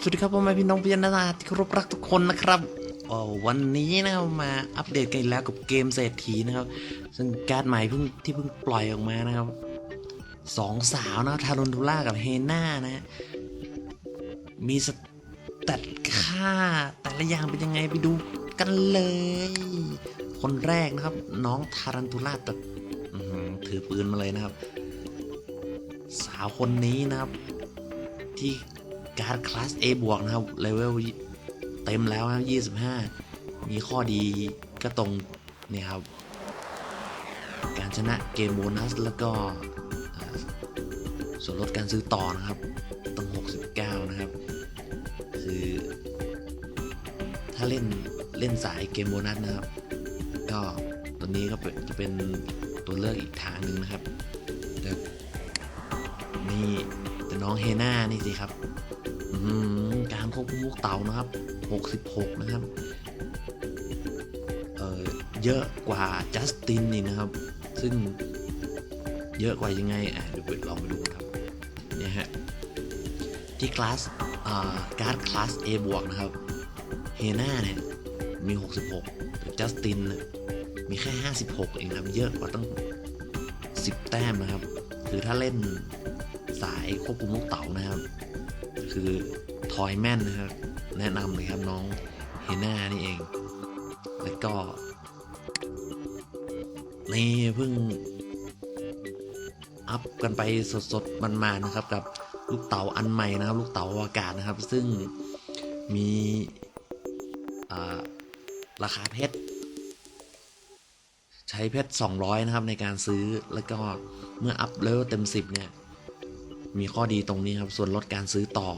สวัสดีครับพ่อแม่พี่น้องพี่นาที่เคารพรักทุกคนนะครับวันนี้นะครับมาอัปเดตกันอีกแล้วกับเกมเศรษฐีนะครับ ซึ่งการ์ดใหม่เพิ่งที่เพิ่งปล่อยออกมานะครับสองสาวนะทารุนทูล่ากับเฮน่านะมีสตัดค่าแต่ละอย่างเป็นยังไงไปดูกันเลย คนแรกนะครับ น้องทารันทูล่าตัดถือปืนมาเลยนะครับ สาวคนนี้นะครับ ที่ การ์ดคลาส A บวกนะครับเลเวลเต็มแล้วนะ25 มีข้อดีก็ตรงเนี่ยครับ การชนะเกมโบนัสแล้วก็ส่วนลดการซื้อต่อนะครับต้ง69 นะครับ คือถ้าเล่นเล่นสายเกมโบนัสนะครับ ก็ตัวนี้ก็จะเป็นตัวเลือกอีกทางหนึ่งนะครับ องเฮน่านี่สิครับการควบคุมลูกเต๋านะครับ 66 นะครับ เออเยอะกว่าจัสตินนี่นะครับ ซึ่งเยอะกว่ายังไง อะเดี๋ยวไปลองไปดูครับ เนี่ยฮะ ที่คลาสอ่าการ์ดคลาส A บวกนะครับ เฮน่าเนี่ย มี 66แต่จัสตินมีแค่ 56 เองนะครับ เยอะกว่าตั้ง 10 แต้มนะครับ คือถ้าเล่น สายควบคุมลูกเต๋านะครับ คือทอยแม่นนะครับ แนะนำเลยครับน้องเฮน่านี่เอง แล้วก็นี่เพิ่งอัพกันไปสดๆมันมานะครับ กับลูกเต๋าอันใหม่นะครับ ลูกเต๋าอากาศนะครับ ซึ่งมีราคาเพชรใช้เพชร200 นะครับในการซื้อแล้วก็เมื่ออัพเลเวลเต็ม 10 เนี่ย มีข้อดีตรงนี้ครับ ส่วนลดการซื้อต่อ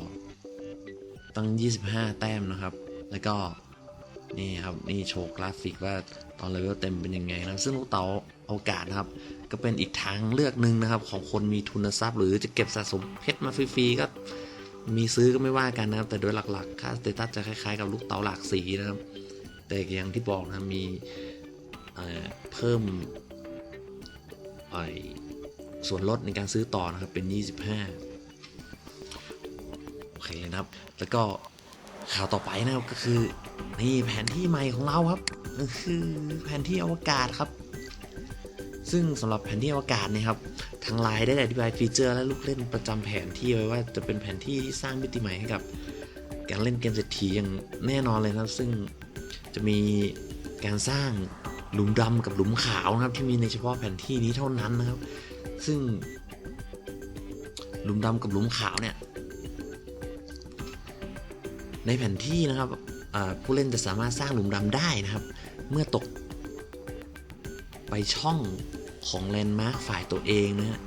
ตั้ง 25 แต้มนะครับ แล้วก็นี่ครับ นี่โชว์กราฟิกว่าตอนเลเวลเต็มเป็นยังไงนะซึ่งลูกเต๋าโอกาสนะครับ ก็เป็นอีกทางเลือกหนึ่งนะครับ ของคนมีทุนทรัพย์ หรือจะเก็บสะสมเพชรมาฟรีๆก็มีซื้อก็ไม่ว่ากันนะครับ แต่โดยหลักๆ ค่าสเตตัสจะคล้ายๆ กับลูกเต๋าหลากสีนะครับ แต่อย่างที่บอกนะมีเเพิ่มไอ ส่วนลดในการซื้อต่อนะครับเป็น 25 โอเคนะครับ แล้วก็ข่าวต่อไปนะครับก็คือ นี่แผนที่ใหม่ของเราครับคือแผนที่อวกาศครับ ซึ่งสำหรับแผนที่อวกาศเนี่ยครับทางไลน์ได้อธิบายฟีเจอร์และลูกเล่นประจำแผนที่ไว้ว่าจะเป็นแผนที่ที่สร้างมิติใหม่ให้กับ การเล่นเกมเศรษฐีอย่างแน่นอนเลยนะครับ ซึ่งจะมีการสร้างหลุมดำกับหลุมขาวนะครับ ที่มีในเฉพาะแผนที่นี้เท่านั้นนะครับ ซึ่งหลุมดำกับหลุมขาวเนี่ย ในแผนที่นะครับผู้เล่นจะสามารถสร้างหลุมดำได้นะครับ เมื่อตกไปช่องของแลนด์มาร์คฝ่ายตัวเองนะฮะ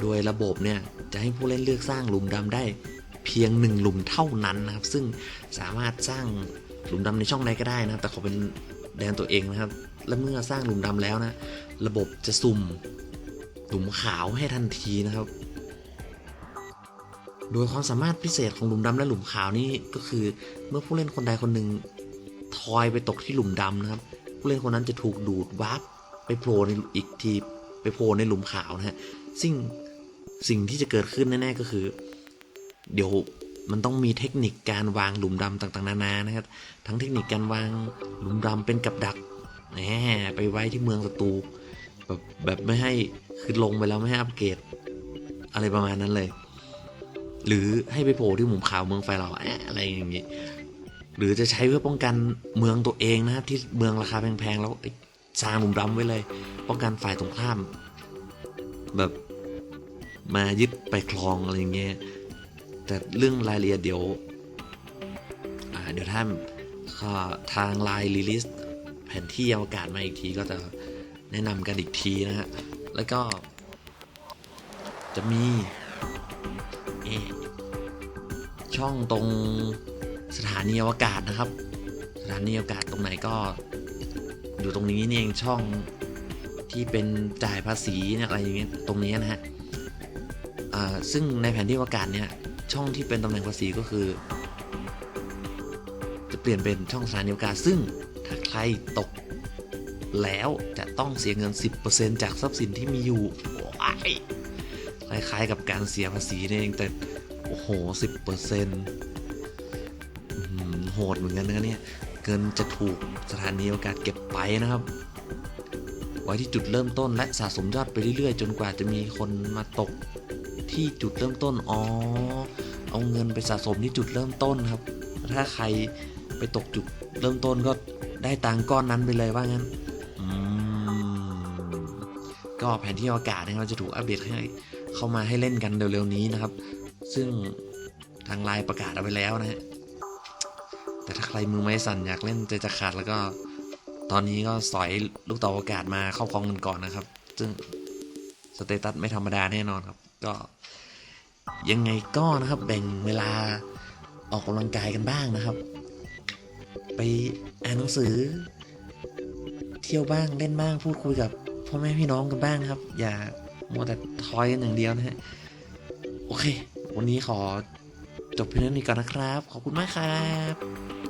โดยระบบเนี่ยจะให้ผู้เล่นเลือกสร้างหลุมดำได้เพียงหนึ่งหลุมเท่านั้นนะครับ ซึ่งสามารถสร้างหลุมดำในช่องใดก็ได้นะครับ แต่ขอเป็นแดนตัวเองนะครับ และเมื่อสร้างหลุมดำแล้วนะ ระบบจะสุ่ม หลุมขาวให้ทันทีนะครับ โดยความสามารถพิเศษของหลุมดำและหลุมขาวนี่ก็คือ เมื่อผู้เล่นคนใดคนหนึ่งทอยไปตกที่หลุมดำนะครับ ผู้เล่นคนนั้นจะถูกดูดวาร์ปไปโผล่ในอีกทีไปโผล่ในหลุมขาวนะฮะซึ่งสิ่งที่จะเกิดขึ้นแน่ๆก็คือ เดี๋ยวมันต้องมีเทคนิคการวางหลุมดำต่างๆ นานานะครับ ทั้งเทคนิคการวางหลุมดำเป็นกับดักแหมไปไว้ที่เมืองศัตรูแบบแบบไม่ให้ คือลงไปแล้วไม่ให้อัปเกรด อะไรประมาณนั้นเลย หรือให้ไปโผล่ที่หมุมขาวเมืองไฟเราแอะอะไรอย่างงี้ หรือจะใช้เพื่อป้องกันเมืองตัวเองนะครับ ที่เมืองราคาแพงๆแล้วสร้างหลุมดำไว้เลย ป้องกันฝ่ายตรงข้าม แบบมายึดไปคลองอะไรอย่างเงี้ยแต่เรื่องรายละเอียดเดี๋ยวเดี๋ยวถ้าอ่าทางไลน์รีลิสแผนที่อวกาศมาอีกทีก็จะแนะนำกันอีกทีนะฮะ แล้วก็ จะมีช่องตรงสถานีอวกาศนะครับ สถานีอวกาศตรงไหนก็ อยู่ตรงนี้นี่เองช่องที่เป็นจ่ายภาษีเนี่ยอะไรอย่างเงี้ยตรงนี้นะฮะซึ่งในแผนที่อวกาศเนี่ยช่องที่เป็นตำแหน่งภาษีก็คือ จะเปลี่ยนเป็นช่องสถานีอวกาศซึ่งถ้าใครตก แล้วจะต้องเสียเงิน 10%จากทรัพย์สินที่มีอยู่คล้ายๆกับการเสียภาษีนี่เองแต่โอ้โหสิบเปอร์เซ็นต์โหดเหมือนกันนะเนี่ยเกินจะถูกสถานีโอกาสเก็บไปนะครับ ไว้ที่จุดเริ่มต้นและสะสมยอดไปเรื่อยๆ จนกว่าจะมีคนมาตกที่จุดเริ่มต้น อ๋อ เอาเงินไปสะสมที่จุดเริ่มต้นครับ ถ้าใครไปตกจุดเริ่มต้นก็ได้ตังก้อนนั้นไปเลยว่างั้น ก็แผนที่อวกาศนะครับจะถูกอัปเดตให้เข้ามาให้เล่นกันเร็วๆนี้นะครับ ซึ่งทางไลน์ประกาศเอาไว้แล้วนะฮะแต่ถ้าใครมือไม้สั่นอยากเล่นใจจะขาดแล้วก็ ตอนนี้ก็สอยลูกต่ออากาศมาเข้าคลองกันก่อนนะครับ ซึ่งสเตตัสไม่ธรรมดาแน่นอนครับ ก็ยังไงก็นะครับแบ่งเวลาออกกำลังกายกันบ้างนะครับ ไปอ่านหนังสือ เที่ยวบ้างเล่นบ้างพูดคุยกับ พ่อแม่พี่น้องกันบ้างครับ อย่ามัวแต่ทอยกันอย่างเดียวนะฮะโอเค วันนี้ขอจบเพียงเท่านี้ก่อนนะครับ ขอบคุณมากครับ